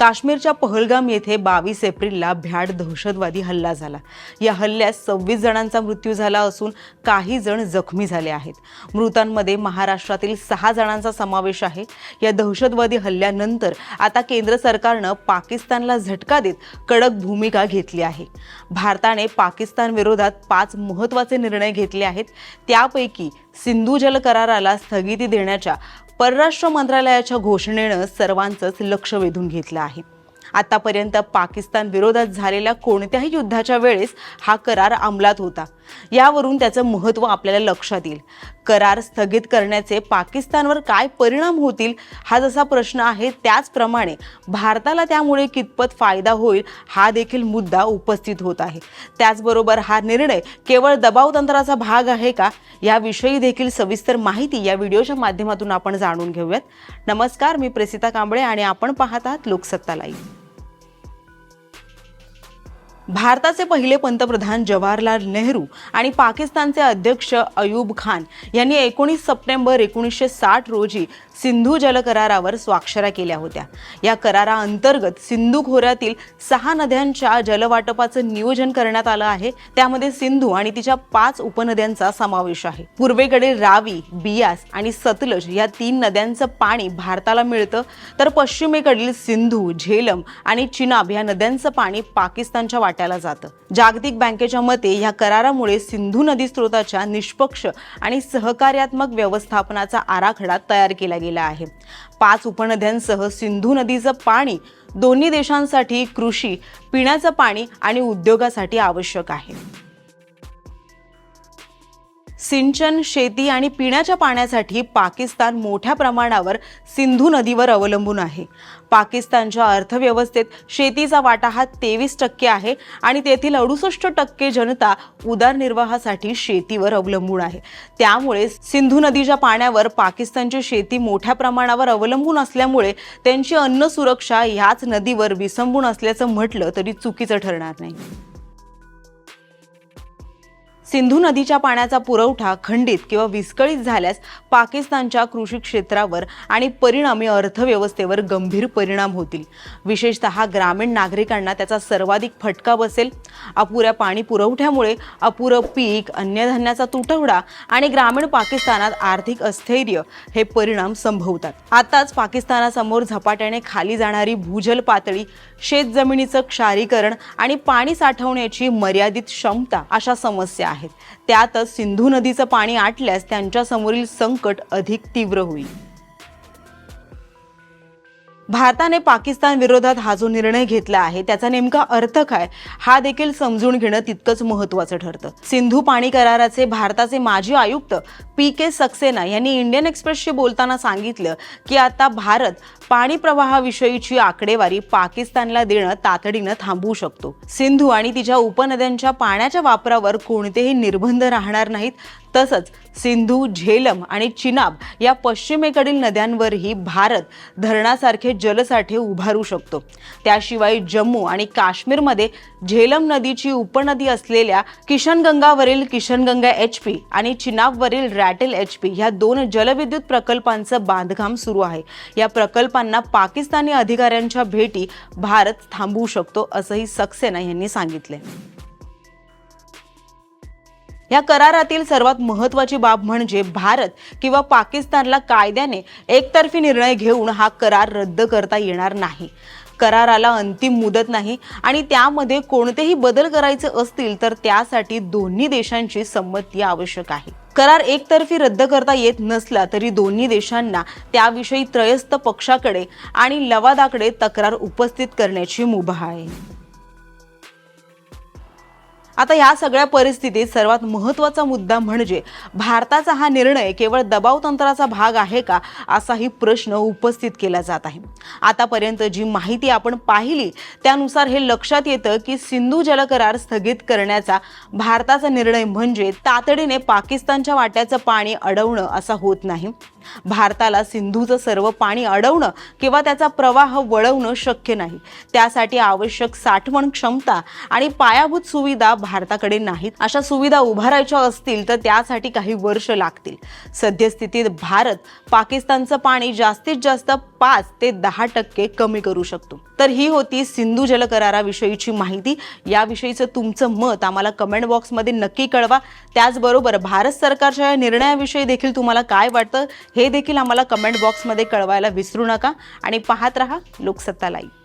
काश्मीरच्या पहलगाम येथे बावीस एप्रिलला भ्याड दहशतवादी हल्ला झाला. या हल्ल्यात सव्वीस जणांचा मृत्यू झाला असून काही जण जखमी झाले आहेत. मृतांमध्ये महाराष्ट्रातील सहा जणांचा समावेश आहे. या दहशतवादी हल्ल्यानंतर आता केंद्र सरकारनं पाकिस्तानला झटका देत कडक भूमिका घेतली आहे. भारताने पाकिस्तान विरोधात पाच महत्त्वाचे निर्णय घेतले आहेत. त्यापैकी सिंधू जल कराराला स्थगिती देण्याच्या परराष्ट्र मंत्रालयाच्या घोषणेनं सर्वांचंच लक्ष वेधून घेतलं आहे. आतापर्यंत पाकिस्तान विरोधात झालेल्या कोणत्याही युद्धाच्या वेळेस हा करार अंमलात होता. यावरून त्याचं महत्त्व आपल्याला लक्षात येईल. करार स्थगित करण्याचे पाकिस्तानवर काय परिणाम होतील हा जसा प्रश्न आहे त्याचप्रमाणे भारताला त्यामुळे कितपत फायदा होईल हा देखील मुद्दा उपस्थित होत आहे. त्याचबरोबर हा निर्णय केवळ दबाव तंत्राचा भाग आहे का? याविषयी देखील सविस्तर माहिती या व्हिडिओच्या माध्यमातून आपण जाणून घेऊयात. नमस्कार मी प्रेसिता कांबळे आणि आपण पाहत आहात लोकसत्ता लाईव्ह. भारताचे पहिले पंतप्रधान जवाहरलाल नेहरू आणि पाकिस्तानचे अध्यक्ष अयूब खान यांनी एकोणीस सप्टेंबर एकोणीसशे साठ रोजी सिंधू जल करारावर स्वाक्षऱ्या केल्या होत्या. या कराराअंतर्गत सिंधू खोऱ्यातील सहा नद्यांच्या जलवाटपाचं नियोजन करण्यात आलं आहे. त्यामध्ये सिंधू आणि तिच्या पाच उपनद्यांचा समावेश आहे. पूर्वेकडील रावी बियास आणि सतलज या तीन नद्यांचं पाणी भारताला मिळतं. तर पश्चिमेकडील सिंधू झेलम आणि चिनाब या नद्यांचं पाणी पाकिस्तानच्या वाट्याला जातं. जागतिक बँकेच्या मते या करारामुळे सिंधू नदी स्रोताच्या निष्पक्ष आणि सहकार्यात्मक व्यवस्थापनाचा आराखडा तयार केला गेला आहे. पाच उपनद्यांसह सिंधू नदीचं पाणी दोन्ही देशांसाठी कृषी पिण्याचं पाणी आणि उद्योगासाठी आवश्यक आहे. सिंचन शेती आणि पिण्याच्या पाण्यासाठी पाकिस्तान मोठ्या प्रमाणावर सिंधू नदीवर अवलंबून आहे. पाकिस्तानच्या अर्थव्यवस्थेत शेतीचा वाटा हा तेवीस टक्के आहे आणि तेथील अडुसष्ट टक्के जनता उदरनिर्वाहासाठी शेतीवर अवलंबून आहे. त्यामुळे सिंधू नदीच्या पाण्यावर पाकिस्तानची शेती मोठ्या प्रमाणावर अवलंबून असल्यामुळे त्यांची अन्न सुरक्षा ह्याच नदीवर विसंबून असल्याचं म्हटलं तरी चुकीचं ठरणार नाही. सिंधू नदीच्या पाण्याचा पुरवठा खंडित किंवा विस्कळीत झाल्यास पाकिस्तानच्या कृषी क्षेत्रावर आणि परिणामी अर्थव्यवस्थेवर गंभीर परिणाम होतील. विशेषतः ग्रामीण नागरिकांना त्याचा सर्वाधिक फटका बसेल. अपुऱ्या पाणी पुरवठ्यामुळे अपुरं पीक अन्नधान्याचा तुटवडा आणि ग्रामीण पाकिस्तानात आर्थिक अस्थैर्य हे परिणाम संभवतात. आताच पाकिस्तानासमोर झपाट्याने खाली जाणारी भूजल पातळी शेतजमिनीचं क्षारीकरण आणि पाणी साठवण्याची मर्यादित क्षमता अशा समस्या आहेत. त्यातच सिंधू नदीचं पाणी आटल्यास त्यांच्यासमोरील संकट अधिक तीव्र होईल. भारताने पाकिस्तान विरोधात हा जो निर्णय घेतला आहे त्याचा नेमका अर्थ काय? हा देखील समजून घेणं तितकंच महत्त्वाचं ठरतं. सिंधू पाणी कराराचे भारताचे माजी आयुक्त पी के सक्सेना यांनी इंडियन एक्सप्रेसशी बोलताना सांगितलं की आता भारत पाणी प्रवाहाविषयीची आकडेवारी पाकिस्तानला देणं तातडीनं थांबवू शकतो. सिंधू आणि तिच्या उपनद्यांच्या पाण्याच्या वापरावर कोणतेही निर्बंध राहणार नाहीत तसंच सिंधू झेलम आणि चिनाब या पश्चिमेकडील नद्यांवरही भारत धरणासारखे जलसाठे उभारू शकतो. त्याशिवाय जम्मू आणि काश्मीरमध्ये झेलम नदीची उपनदी असलेल्या किशनगंगावरील किशनगंगा एच पी आणि चिनाबवरील रॅटेल एच पी ह्या दोन जलविद्युत प्रकल्पांचं बांधकाम सुरू आहे. या प्रकल्पांना पाकिस्तानी अधिकाऱ्यांच्या भेटी भारत थांबवू शकतो असंही सक्सेना यांनी सांगितले या करारातील सर्वात महत्वाची बाब म्हणजे भारत किंवा पाकिस्तानला कायद्याने एकतर्फी निर्णय घेऊन हा करार रद्द करता येणार नाही. कराराला अंतिम मुदत नाही आणि त्यामध्ये कोणतेही बदल करायचे असतील तर त्यासाठी दोन्ही देशांची संमती आवश्यक आहे. करार एकतर्फी रद्द करता येत नसला तरी दोन्ही देशांना त्याविषयी त्रयस्थ पक्षाकडे आणि लवादाकडे तक्रार उपस्थित करण्याची मुभा आहे. आता या सगळ्या परिस्थितीत सर्वात महत्त्वाचा मुद्दा म्हणजे भारताचा हा निर्णय केवळ दबाव तंत्राचा भाग आहे का असाही प्रश्न उपस्थित केला जात आहे. आतापर्यंत जी माहिती आपण पाहिली त्यानुसार हे लक्षात येतं की सिंधू जलकरार स्थगित करण्याचा भारताचा निर्णय म्हणजे तातडीने पाकिस्तानच्या वाट्याचं पाणी अडवणं असा होत नाही. भारताला सिंधूचं सर्व पाणी अडवणं किंवा त्याचा प्रवाह वळवणं शक्य नाही. त्यासाठी आवश्यक साठवण क्षमता आणि पायाभूत सुविधा भारताकडे नाहीत. अशा सुविधा उभारायच्या असतील तर त्यासाठी काही वर्ष लागतील. सद्यस्थितीत भारत पाकिस्तानचं पाणी जास्तीत जास्त पाच ते दहा टक्के कमी करू शकतो. तर ही होती सिंधू जलकराराविषयीची माहिती. याविषयीचं तुमचं मत आम्हाला कमेंट बॉक्समध्ये नक्की कळवा. त्याचबरोबर भारत सरकारच्या या निर्णयाविषयी देखील तुम्हाला काय वाटतं? हे देखील आम्हाला कमेंट बॉक्समध्ये कळवायला विसरू नका आणि पाहत रहा लोकसत्ता लाईव्ह